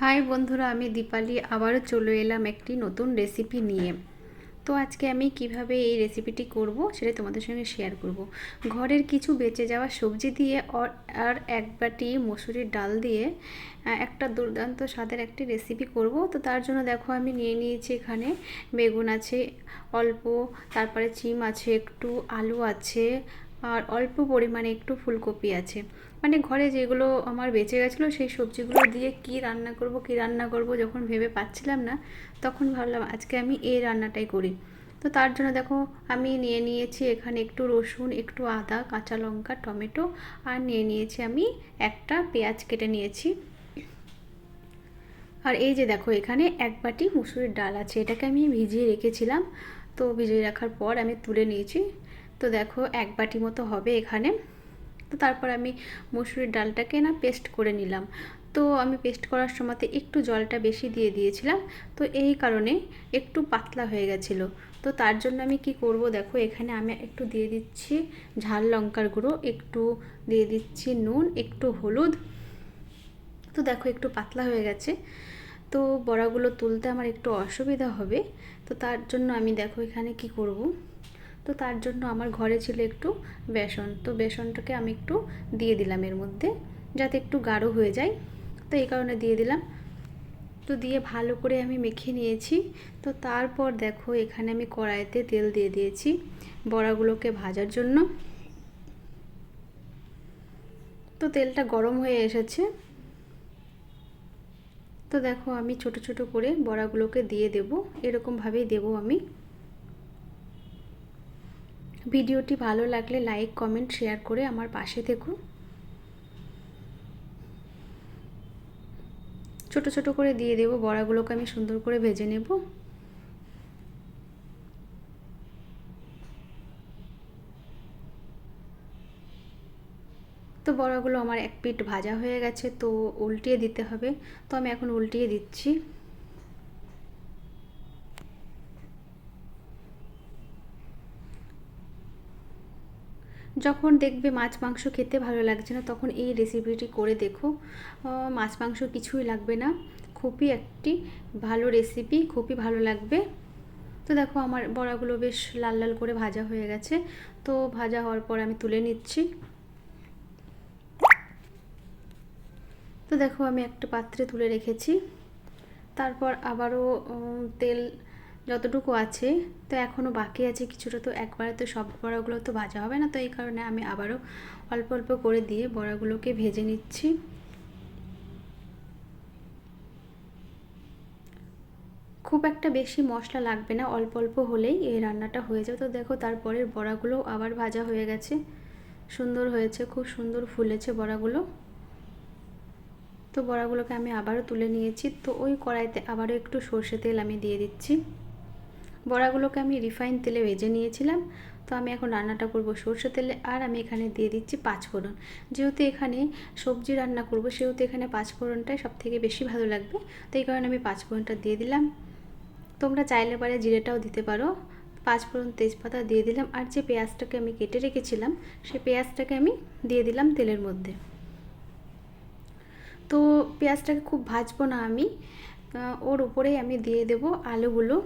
High বন্ধুরা, আমি দীপালি। আবারও চলে এলাম একটি নতুন রেসিপি নিয়ে। তো আজকে আমি কীভাবে এই রেসিপিটি করব সেটা তোমাদের সঙ্গে শেয়ার করব। ঘরের কিছু বেঁচে যাওয়া সবজি দিয়ে আর এক বাটি মসুরির ডাল দিয়ে একটা দুর্দান্ত স্বাদের একটি রেসিপি করব। তো তার জন্য দেখো, আমি নিয়ে নিয়েছি এখানে বেগুন আছে, অল্প, তারপরে চিম আছে, একটু আলু আছে আর অল্প পরিমাণে একটু ফুলকপি আছে। মানে ঘরে যেগুলো আমার বেঁচে গেছিল, সেই সবজিগুলো দিয়ে কি রান্না করব, কি রান্না করব যখন ভেবে পাচ্ছিলাম না, তখন ভাবলাম আজকে আমি এই রান্নাটাই করি। তো তার জন্য দেখো, আমি নিয়ে নিয়েছি এখানে একটু রসুন, একটু আদা, কাঁচা লঙ্কা, টমেটো, আর নিয়ে নিয়েছি আমি একটা পেঁয়াজ কেটে নিয়েছি। আর এই যে দেখো, এখানে এক বাটি মুসুরির ডাল আছে। এটাকে আমি ভিজিয়ে রেখেছিলাম। তো ভিজিয়ে রাখার পর আমি তুলে নিয়েছি। তো দেখো এক বাটি মতো হবে এখানে। তো তারপর আমি মসুরির ডালটাকে না পেস্ট করে নিলাম। তো আমি পেস্ট করার সময়তে একটু জলটা বেশি দিয়ে দিয়েছিলাম। তো এই কারণে একটু পাতলা হয়ে গেছিল। তো তার জন্য আমি কি করব দেখো, এখানে আমি একটু দিয়ে দিচ্ছি ঝাল লঙ্কার গুঁড়ো, একটু দিয়ে দিচ্ছি নুন, একটু হলুদ। তো দেখো একটু পাতলা হয়ে গেছে। তো বড়াগুলো তুলতে আমার একটু অসুবিধা হবে। তো তার জন্য আমি দেখো এখানে কি করব? তো তার জন্য আমার ঘরে ছিল একটু বেসন। তো বেসনটাকে আমি একটু দিয়ে দিলাম এর মধ্যে, যাতে একটু গাঢ় হয়ে যায়। তো এই কারণে দিয়ে দিলাম। তো দিয়ে ভালো করে আমি মেখে নিয়েছি। তো তারপর দেখো, এখানে আমি কড়াইতে তেল দিয়ে দিয়েছি বড়াগুলোকে ভাজার জন্য। তো তেলটা গরম হয়ে এসেছে। তো দেখো, আমি ছোট ছোট করে বড়াগুলোকে দিয়ে দেব। এরকমভাবেই দেব আমি। ভিডিওটি ভালো লাগলে লাইক, কমেন্ট, শেয়ার করে আমার পাশে থেকো ছোট ছোট করে দিয়ে দেবো, বড়াগুলোকে আমি সুন্দর করে ভেজে নেব। তো বড়াগুলো আমার এক পিঠ ভাজা হয়ে গেছে, তো উল্টিয়ে দিতে হবে। তো আমি এখন উল্টিয়ে দিচ্ছি। যখন দেখবে মাছ, মাংস খেতে ভালো লাগছে না, তখন এই রেসিপিটি করে দেখো। মাছ, মাংস কিছুই লাগবে না। খুবই একটি ভালো রেসিপি খুবই ভালো লাগবে। তো দেখো আমার বড়াগুলো বেশ লাল লাল করে ভাজা হয়ে গেছে। তো ভাজা হওয়ার পর আমি তুলে নিচ্ছি। তো দেখো আমি একটা পাত্রে তুলে রেখেছি। তারপর আবারও তেল যতটুকু আছে, তো এখনও বাকি আছে কিছুটা, তো একবারে তো সব বড়াগুলো তো ভাজা হবে না, তো এই কারণে আমি আবারও অল্প অল্প করে দিয়ে বড়াগুলোকে ভেজে নিচ্ছি। খুব একটা বেশি মশলা লাগবে না, অল্প অল্প হলেই এই রান্নাটা হয়ে যাবে। তো দেখো তারপরের বড়াগুলো আবার ভাজা হয়ে গেছে, সুন্দর হয়েছে, খুব সুন্দর ফুলেছে বড়াগুলো। তো বড়াগুলোকে আমি আবারও তুলে নিয়েছি, তো ওই কড়াইতে আবারও একটু সর্ষে তেল আমি দিয়ে দিচ্ছি। বড়াগুলোকে আমি রিফাইন তেলে ভেজে নিয়েছিলাম। তো আমি এখন রান্নাটা করব সর্ষে তেলে আর আমি এখানে দিয়ে দিচ্ছি পাঁচফোড়ন। যেহেতু এখানে সবজি রান্না করব, সেহেতু এখানে পাঁচফোড়নটাই সব থেকে বেশি ভালো লাগবে। তো এই কারণে আমি পাঁচফোড়নটা দিয়ে দিলাম। তোমরা চাইলে পারে জিরেটাও দিতে পারো। পাঁচফোড়ন তেজপাতা দিয়ে দিলাম আর যে পেঁয়াজটাকে আমি কেটে রেখেছিলাম সেই পেঁয়াজটাকে আমি দিয়ে দিলাম তেলের মধ্যে। তো পেঁয়াজটাকে খুব ভাজবো না আমি। ওর উপরেই আমি দিয়ে দেব আলুগুলো।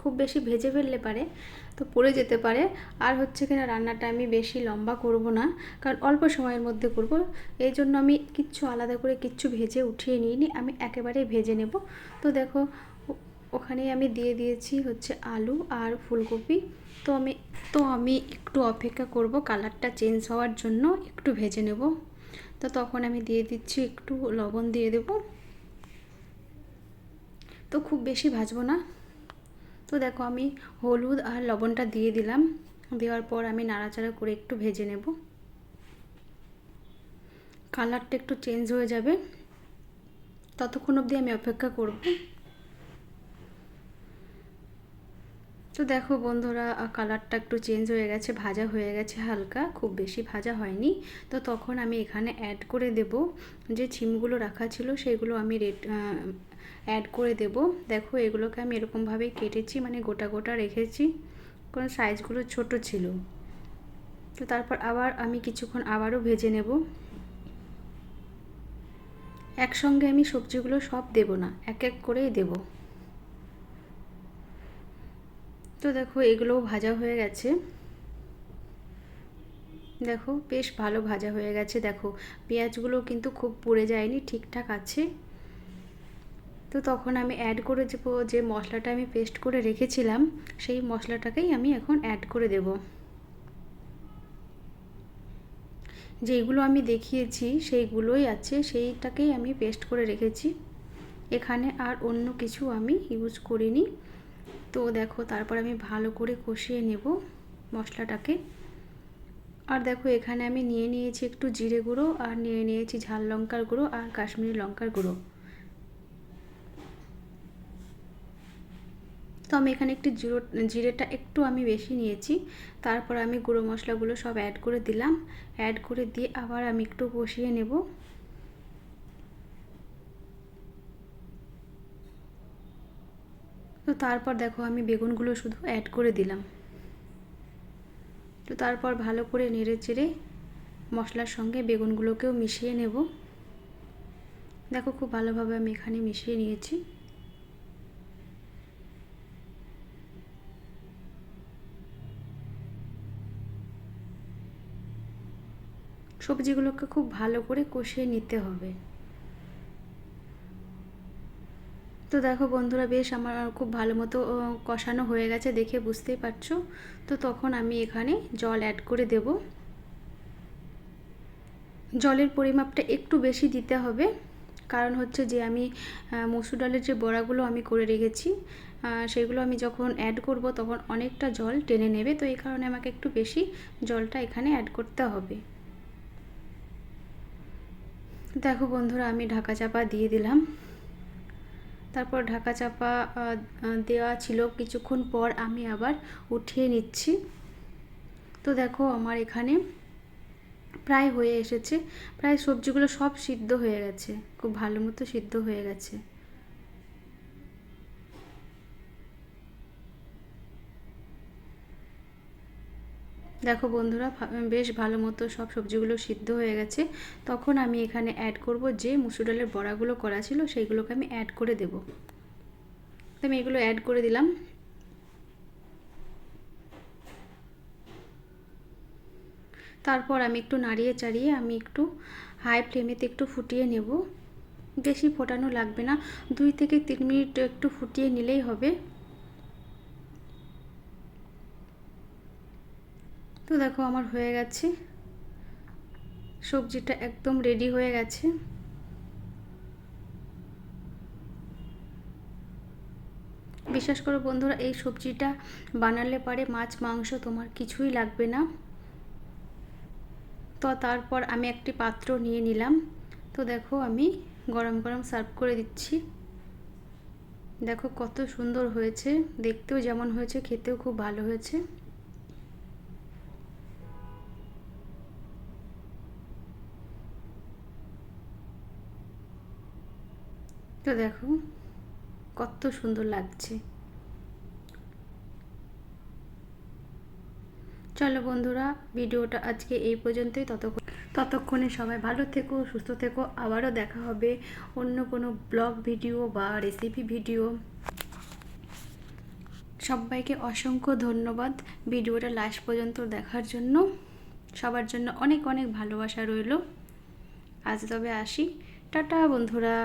খুব বেশি ভেজে ফেললে পারে, তো পড়ে যেতে পারে। আর হচ্ছে কিনা রান্নাটা আমি বেশি লম্বা করব না, কারণ অল্প সময়ের মধ্যে করব। এই জন্য আমি কিচ্ছু আলাদা করে কিচ্ছু ভেজে উঠিয়ে নিইনি, আমি একেবারেই ভেজে নেব। তো দেখো ওখানে আমি দিয়ে দিয়েছি হচ্ছে আলু আর ফুলকপি। তো আমি তো আমি একটু অপেক্ষা করব, কালারটা চেঞ্জ হওয়ার জন্য একটু ভেজে নেব। তো তখন আমি দিয়ে দিচ্ছি একটু লবণ দিয়ে দেব। তো খুব বেশি ভাজবো না। তো দেখো আমি হলুদ আর লবণটা দিয়ে দিলাম। দেওয়ার পর আমি নাড়াচাড়া করে একটু ভেজে নেব। কালারটা একটু চেঞ্জ হয়ে যাবে। ততক্ষণ অবধি আমি অপেক্ষা করব। তো দেখো বন্ধুরা, কালারটা একটু চেঞ্জ হয়ে গেছে, ভাজা হয়ে গেছে হালকা, খুব বেশি ভাজা হয়নি। তো তখন আমি এখানে অ্যাড করে দেব। যে ছিমগুলো রাখা ছিল, সেগুলো আমি রেড অ্যাড করে দেব। দেখো এগুলোকে আমি এরকমভাবেই কেটেছি মানে গোটা গোটা রেখেছি। কারণ সাইজগুলো ছোট ছিল। তো তারপর আবার আমি কিছুক্ষণ আবারও ভেজে নেব। একসঙ্গে আমি সবজিগুলো সব দেব না, এক এক করেই দেব। তো দেখো এগুলোও ভাজা হয়ে গেছে। দেখো বেশ ভালো ভাজা হয়ে গেছে। দেখো পেঁয়াজগুলো কিন্তু খুব পুড়ে যায়নি, ঠিকঠাক আছে। তো তখন আমি অ্যাড করে দেবো যে মশলাটা আমি পেস্ট করে রেখেছিলাম, সেই মশলাটাকেই আমি এখন অ্যাড করে দেব। যেইগুলো আমি দেখিয়েছি, সেইগুলোই আছে, সেইটাকেই আমি পেস্ট করে রেখেছি। এখানে আর অন্য কিছু আমি ইউজ করিনি। তো দেখো, তারপর আমি ভালো করে কষিয়ে নেব মশলাটাকে। আর দেখো, এখানে আমি নিয়ে নিয়েছি একটু জিরে গুঁড়ো, আর নিয়ে নিয়েছি ঝাল লঙ্কার গুঁড়ো, আর কাশ্মীরি লঙ্কার গুঁড়ো। তো আমি এখানে একটু জিরো, জিরেটা একটু আমি বেশি নিয়েছি। তারপর আমি গুঁড়ো মশলাগুলো সব অ্যাড করে দিলাম। অ্যাড করে দিয়ে আবার আমি একটু কষিয়ে নেব। তো তারপর দেখো আমি বেগুনগুলো শুধু অ্যাড করে দিলাম। তো তারপর ভালো করে নেড়ে চেড়ে মশলার সঙ্গে বেগুনগুলোকেও মিশিয়ে নেব। দেখো খুব ভালোভাবে আমি এখানে মিশিয়ে নিয়েছি। সবজিগুলোকে খুব ভালো করে কষিয়ে নিতে হবে। তো দেখো বন্ধুরা, বেশ আমার খুব ভালো মতো কষানো হয়ে গেছে দেখে বুঝতেই পারছ। তো তখন আমি এখানে জল অ্যাড করে দেব। জলের পরিমাপটা একটু বেশি দিতে হবে। কারণ হচ্ছে যে আমি মসুর ডালের যে বড়াগুলো আমি করে রেখেছি সেগুলো আমি যখন অ্যাড করব তখন অনেকটা জল টেনে নেবে। তো এই কারণে আমাকে একটু বেশি জলটা এখানে অ্যাড করতে হবে। দেখো বন্ধুরা, আমি ঢাকা চাপা দিয়ে দিলাম। তারপর ঢাকা চাপা দেওয়া ছিল। কিছুক্ষণ পর আমি আবার উঠিয়ে নিচ্ছি। তো দেখো, আমার এখানে প্রায় হয়ে এসেছে। প্রায় সবজিগুলো সব সিদ্ধ হয়ে গেছে। খুব ভালো মতো সিদ্ধ হয়ে গেছে। দেখো বন্ধুরা বেশ ভালো মতো সব সবজিগুলো সিদ্ধ হয়ে গেছে। তখন আমি এখানে অ্যাড করব যে মুসুর ডালের বড়াগুলো করা ছিল, সেইগুলোকে আমি অ্যাড করে দেব। তো আমি এগুলো অ্যাড করে দিলাম। তারপর আমি একটু নাড়িয়ে চাড়িয়ে আমি একটু হাই ফ্লেমেতে একটু ফুটিয়ে নেব। বেশি ফোটানো লাগবে না, দুই থেকে তিন মিনিট একটু ফুটিয়ে নিলেই হবে। তো দেখো আমার হয়ে গেছে। সবজিটা একদম রেডি হয়ে গেছে। বিশ্বাস করো বন্ধুরা, এই সবজিটা বানালে পারে মাছ, মাংস, তোমার কিছুই লাগবে না। তো তারপর আমি একটি পাত্র নিয়ে নিলাম। তো দেখো আমি গরম গরম সার্ভ করে দিচ্ছি। দেখো কত সুন্দর হয়েছে, দেখতেও যেমন হয়েছে, খেতেও খুব ভালো হয়েছে। তো দেখো, কত সুন্দর লাগছে। চলো বন্ধুরা, ভিডিওটা আজকে এই পর্যন্তই। ততক্ষণ ততক্ষণে সবাই ভালো থেকো, সুস্থ থেকো। আবারও দেখা হবে অন্য কোনো ব্লগ ভিডিও বা রেসিপি ভিডিও। সবাইকে অসংখ্য ধন্যবাদ ভিডিওটা লাস্ট পর্যন্ত দেখার জন্য। সবার জন্য অনেক অনেক ভালোবাসা রইল। আজ তবে আসি। টাটা বন্ধুরা।